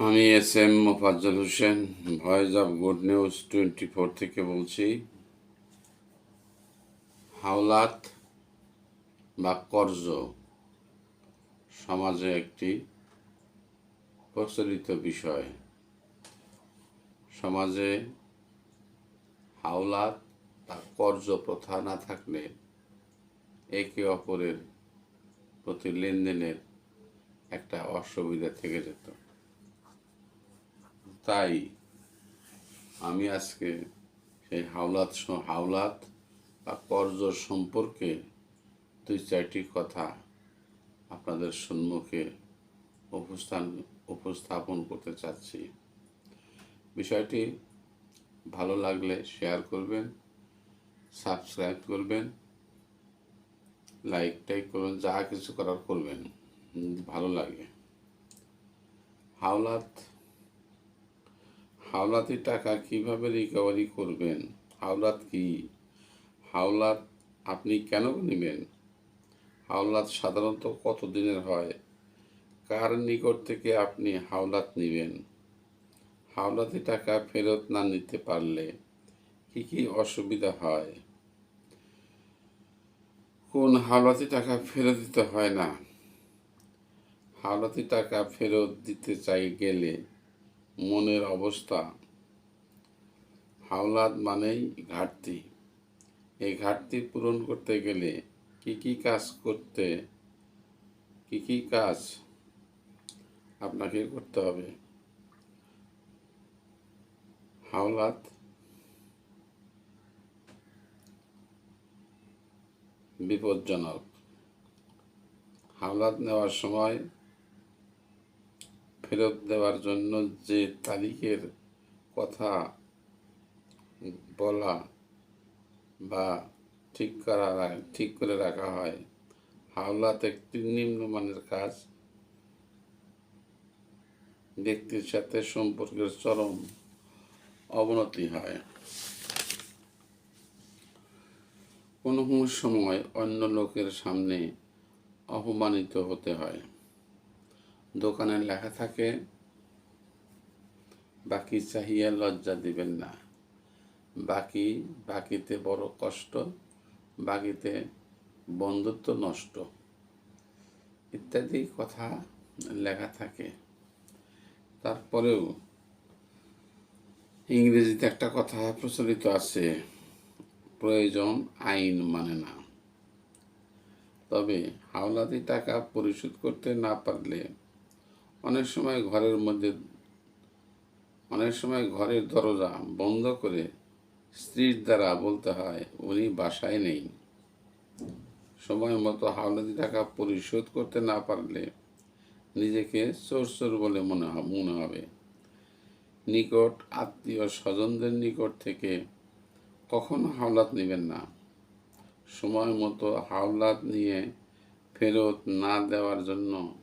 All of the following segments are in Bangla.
আমি S M Mofazzal Hossain, voice of good news twenty four থেকে বলছি। হাওলাত বা কর্জ সমাজে একটি প্রচলিত বিষয়। সমাজে হাওলাত বা কর্জ প্রথা না থাকলে একে অপরের প্রতি লেনদেনের একটা অসুবিধা থেকে যেত। তাই আমি আজকে সেই হাওলাত হাওলাত বা কর্জ সম্পর্কে দুই চারটি কথা আপনাদের সম্মুখে উপস্থান উপস্থাপন করতে চাচ্ছি। বিষয়টি ভালো লাগলে শেয়ার করবেন সাবস্ক্রাইব করবেন লাইক টাইক করবেন, যা কিছু করার করবেন, ভালো লাগে। হাওলাত হাওলাতি টাকা কীভাবে রিকভারি করবেন? হাওলাত কি? হাওলাত আপনি কেন নেবেন? হাওলাত সাধারণত কত দিনের হয়? কার নিকট থেকে আপনি হাওলাত নেবেন? হাওলাতি টাকা ফেরত না নিতে পারলে কি কি অসুবিধা হয়? কোন হাওলাতি টাকা ফেরত দিতে হয় না? হাওলাতি টাকা ফেরত দিতে চাই গেলে মনের অবস্থা। হাওলাত মানেই ঘাটতি। এই ঘাটতি পূরণ করতে গেলে কি কি কাজ করতে, কি কি কাজ আপনাকে করতে হবে? হাওলাত বিপজ্জনক। হাওলাত নেওয়ার সময় ফেরত দেওয়ার জন্য যে তারিখের কথা বলা বা ঠিক করা ঠিক করে রাখা হয়, হাওলাত একটি নিম্নমানের কাজ, ব্যক্তির সাথে সম্পর্কের চরম অবনতি হয়। কোনো সময় অন্য লোকের সামনে অপমানিত হতে হয়। দোকানে লেখা থাকে, বাকি চাহিয়া লজ্জা দিবেন না। বাকি, বাকিতে বড় কষ্ট, বাকিতে বন্ধুত্ব নষ্ট। ইত্যাদি কথা লেখা থাকে। তারপরেও ইংরেজিতে একটা কথা প্রচলিত আছে, প্রয়োজন আইন মানে না। তবে হাওলাতি টাকা পরিশোধ করতে না পারলে অনেক সময় ঘরের মধ্যে, অনেক সময় ঘরের দরজা বন্ধ করে স্ত্রীর দ্বারা বলতে হয়, উনি বাসায় নেই। সময় মতো হাওলাতি টাকা পরিশোধ করতে না পারলে নিজেকে চোর চোর বলে মনে মনে হবে। নিকট আত্মীয় স্বজনদের নিকট থেকে কখনো হাওলাত নেবেন না। সময় মতো হাওলাত নিয়ে ফেরত না দেওয়ার জন্য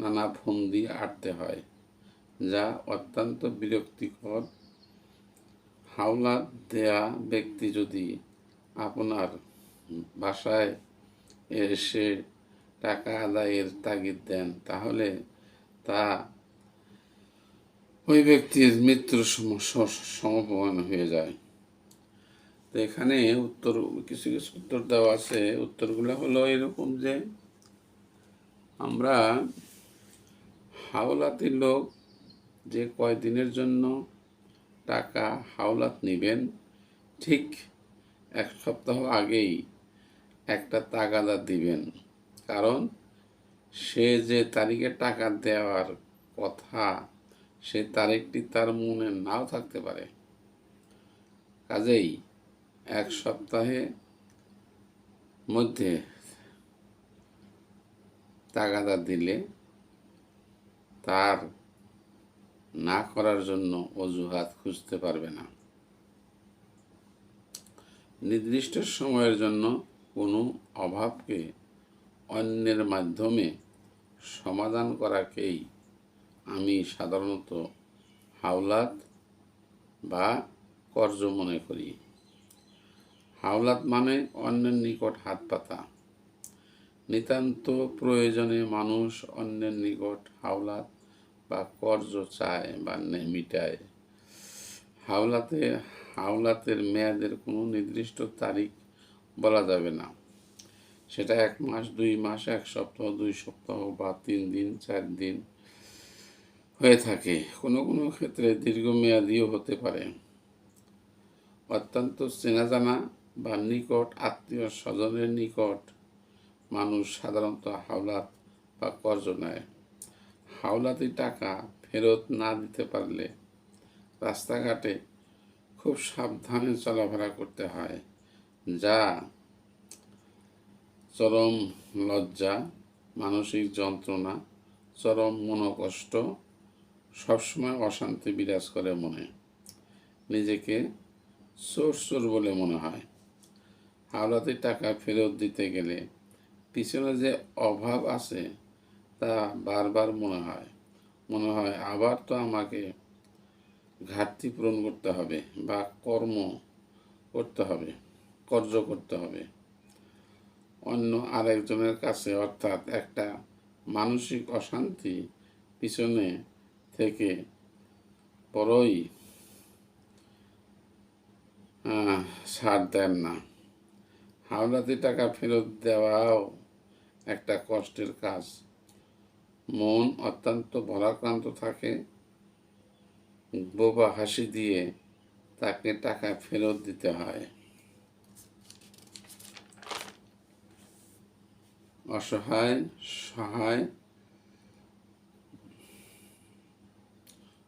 নানা ফন্দি আটতে হয়, যা অত্যন্ত বিরক্তিকর। হাওলা দেয়া ব্যক্তি যদি আপনার বাসায় এসে টাকা আদায়ের তাগিদ দেন, তাহলে তা ওই ব্যক্তির মৃত্যুর সমপমান হয়ে যায়। তো এখানে উত্তর, কিছু কিছু উত্তর দেওয়া আছে। উত্তরগুলো হলো এরকম যে আমরা হাওলাতি লোক যে কয়দিনের জন্য টাকা হাওলাত নেবেন, ঠিক এক সপ্তাহ আগেই একটা তাগাদা দিবেন। কারণ সে যে তারিখে টাকা দেওয়ার কথা, সে তারিখটি তার মনে নাও থাকতে পারে। কাজেই এক সপ্তাহে মধ্যে তাগাদা দিলে তার না করার জন্য অজুহাত খুঁজতে পারবে না। নির্দিষ্ট সময়ের জন্য কোনো অভাবকে অন্যের মাধ্যমে সমাধান করাকেই আমি সাধারণত হাওলাত বা কর্জ মনে করি। হাওলাত মানে অন্যের নিকট হাত পাতা। নিতান্ত প্রয়োজনে মানুষ অন্যের নিকট হাওলাত বা কর্জ চায় বা মিটায়। হাওলাতে, হাওলাতের মেয়াদের কোনো নির্দিষ্ট তারিখ বলা যাবে না। সেটা এক মাস, দুই মাস, এক সপ্তাহ, দুই সপ্তাহ বা তিন দিন, চার দিন হয়ে থাকে। কোনো কোনো ক্ষেত্রে দীর্ঘমেয়াদীও হতে পারে। অত্যন্ত চেনা জানা বা নিকট আত্মীয় স্বজনের নিকট মানুষ সাধারণত হাওলাত বা কর্জ নেয়। হাওলাতি টাকা ফেরত না দিতে পারলে রাস্তাঘাটে খুব সাবধানে চলাফেরা করতে হয়, যা চরম লজ্জা, মানসিক যন্ত্রণা, চরম মনোকষ্ট, সবসময় অশান্তি বিরাজ করে মনে। নিজেকে চোর চোর বলে মনে হয়। হাওলাতে টাকা ফেরত দিতে গেলে পিছনে যে অভাব আছে তা বারবার মনে হয়। মনে হয় আবার তো আমাকে ঘাটতি পূরণ করতে হবে বা কর্ম করতে হবে, কর্য করতে হবে। অন্য আরেকজনের কাছে অর্থাৎ একটা মানসিক অশান্তি পিছনে থেকে বড়ই ছাড় দেন না। হাওলাতি টাকা ফেরত দেওয়াও একটা কষ্টের কাজ। মন অত্যন্ত ভরাক্রান্ত থাকে, বোবা হাসি দিয়ে তাকে টাকা ফেরত দিতে হয়। অসহায়, সহায়,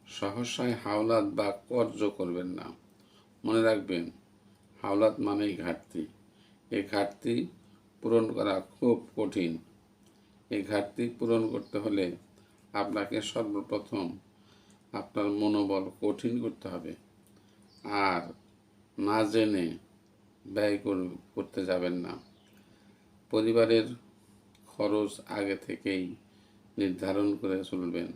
সহসায় হাওলাত বা কর্য করবেন না। মনে রাখবেন, হাওলাত মানেই ঘাটতি। এই ঘাটতি পূরণ করা খুব কঠিন। এই ঘাটতি পূরণ করতে হলে আপনাকে সর্বপ্রথম আপনার মনোবল কঠিন করতে হবে। আর না জেনে ব্যয় কর- করতে যাবেন না। পরিবারের খরচ আগে থেকেই নির্ধারণ করে চলবেন।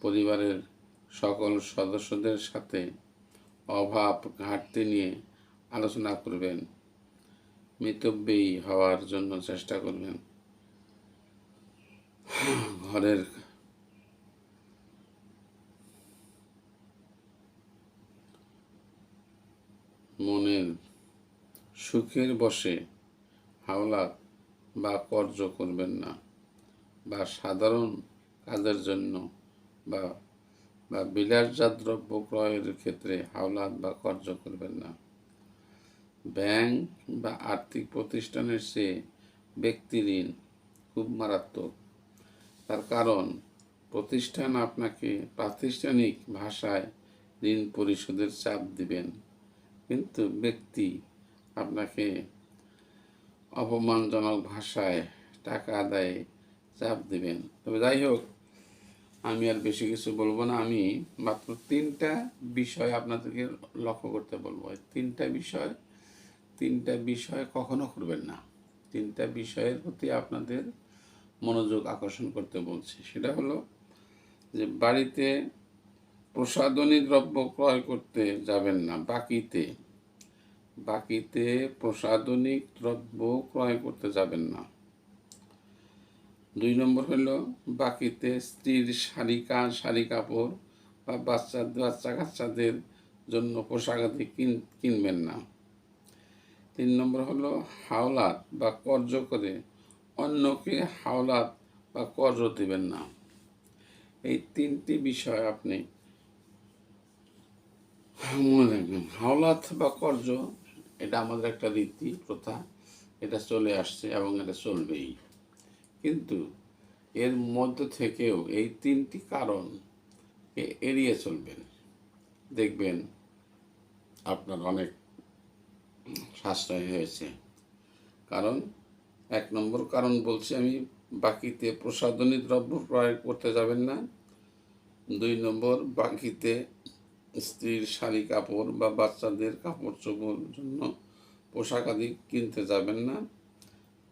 পরিবারের সকল সদস্যদের সাথে অভাব ঘাটতি নিয়ে আলোচনা করবেন। মিতব্যয়ী হওয়ার জন্য চেষ্টা করবেন। ঘরের মনের সুখের বসে হাওলাত বা কর্য করবেন না বা সাধারণ কাজের জন্য বা বা বিলাসজাত দ্রব্য ক্রয়ের ক্ষেত্রে হাওলাত বা কর্য করবেন না। ব্যাংক বা আর্থিক প্রতিষ্ঠানের চেয়ে ব্যক্তি ঋণ খুব মারাত্মক। তার কারণ, প্রতিষ্ঠান আপনাকে প্রাতিষ্ঠানিক ভাষায় ঋণ পরিশোধের চাপ দিবেন। কিন্তু ব্যক্তি আপনাকে অপমানজনক ভাষায় টাকা আদায়ে চাপ দিবেন। তবে যাই হোক, আমি আর বেশি কিছু বলব না। আমি মাত্র তিনটা বিষয় আপনাদেরকে লক্ষ্য করতে বলব। তিনটা বিষয় তিনটা বিষয় কখনো করবেন না। তিনটা বিষয়ের প্রতি আপনাদের মনোযোগ আকর্ষণ করতে বলছি। সেটা হলো যে বাড়িতে প্রসাধনী দ্রব্য ক্রয় করতে যাবেন না, বাকিতে। বাকিতে প্রসাধনিক দ্রব্য ক্রয় করতে যাবেন না। দুই নম্বর হলো বাকিতে স্ত্রীর শাড়ি কা শাড়ি কাপড় বা বাচ্চা বাচ্চা কাচ্চাদের জন্য পোশাক আদি কিন- কিনবেন না। তিন নম্বর হলো হাওলাত বা কর্য করে অন্যকে হাওলাত বা কর্জ দিবেন না। এই তিনটি বিষয় আপনি মনে রাখবেন। হাওলাত বা কর্জ, এটা আমাদের একটা রীতি, প্রথা। এটা চলে আসছে এবং এটা চলবেই। কিন্তু এর মধ্য থেকেও এই তিনটি কারণ এড়িয়ে চলবেন। দেখবেন আপনার অনেক সাশ্রয় হয়েছে। কারণ এক নম্বর কারণ বলছি আমি, বাকিতে প্রসাধনী দ্রব্য প্রয়োগ করতে যাবেন না। দুই নম্বর, বাকিতে স্ত্রীর শাড়ি কাপড় বা বাচ্চাদের কাপড় চোপড় জন্য পোশাক আদি কিনতে যাবেন না।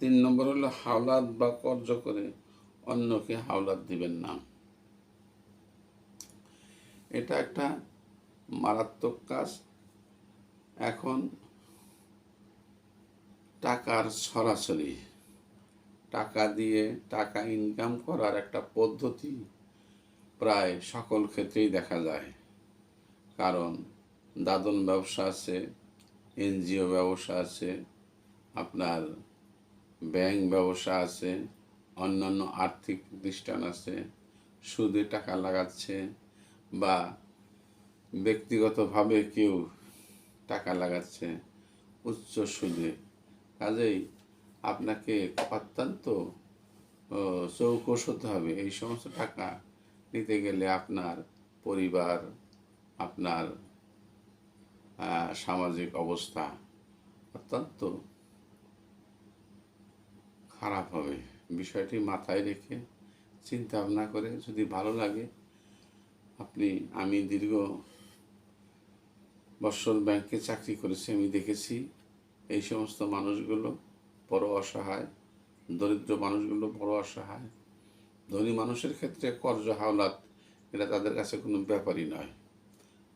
তিন নম্বর হলো হাওলাত বা কর্য করে অন্যকে হাওলাত দিবেন না। এটা একটা মারাত্মক কাজ। এখন টাকার সরাসরি টাকা দিয়ে টাকা ইনকাম করার একটা পদ্ধতি প্রায় সকল ক্ষেত্রেই দেখা যায়। কারণ দাদন ব্যবসা আছে, এনজিও ব্যবসা আছে, আপনার ব্যাংক ব্যবসা আছে, অন্যান্য আর্থিক প্রতিষ্ঠান আছে, সুদে টাকা লাগাচ্ছে বা ব্যক্তিগতভাবে কেউ টাকা লাগাচ্ছে, উচ্চ সুদে। কাজেই আপনাকে অত্যন্ত চৌকস হতে হবে। এই সমস্ত টাকা নিতে গেলে আপনার পরিবার, আপনার সামাজিক অবস্থা অত্যন্ত খারাপ হবে। বিষয়টি মাথায় রেখে চিন্তা ভাবনা করে যদি ভালো লাগে, আপনি, আমি দীর্ঘ বৎসর ব্যাংকে চাকরি করেছি, আমি দেখেছি এই সমস্ত মানুষগুলো বড় অসহায়, দরিদ্র মানুষগুলো বড় অসহায়। ধনী মানুষের ক্ষেত্রে কর্জ, হাওলাত এটা তাদের কাছে কোনো ব্যাপারই নয়।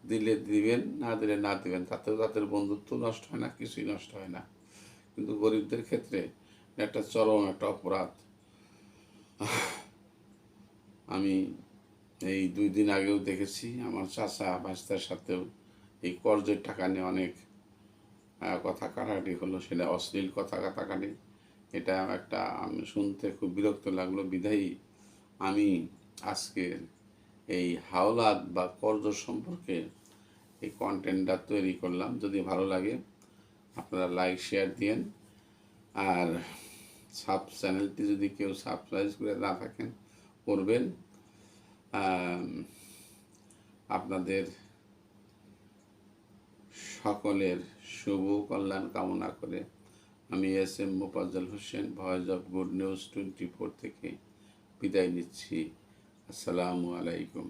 দিলে দিবেন, না দিলে না দিবেন, তাতেও তাদের বন্ধুত্ব নষ্ট হয় না, কিছুই নষ্ট হয় না। কিন্তু গরিবদের ক্ষেত্রে একটা চরম, একটা অপরাধ। আমি এই দুই দিন আগেও দেখেছি, আমার চাচা ভাস্তার সাথেও এই কর্জের টাকা নিয়ে অনেক কথা কাটাকাটি হলো, সেটা অশ্লীল কথা কাটাকাটি এটা একটা আমি শুনতে খুব বিরক্ত লাগল। বিধায়ী, আমি আজকে এই হাওলাত বা কর্জ সম্পর্কে এই কন্টেন্টটা তৈরি করলাম। যদি ভালো লাগে, আপনারা লাইক শেয়ার দিয়েন। আর সাব চ্যানেলটি যদি কেউ সাবস্ক্রাইব করে না থাকেন, করবেন। আপনাদের সকলের শুভ কল্যাণ কামনা করে আমি S M Mofazzal Hossain voice of good news twenty four থেকে বিদায় নিচ্ছি। আসসালামু আলাইকুম।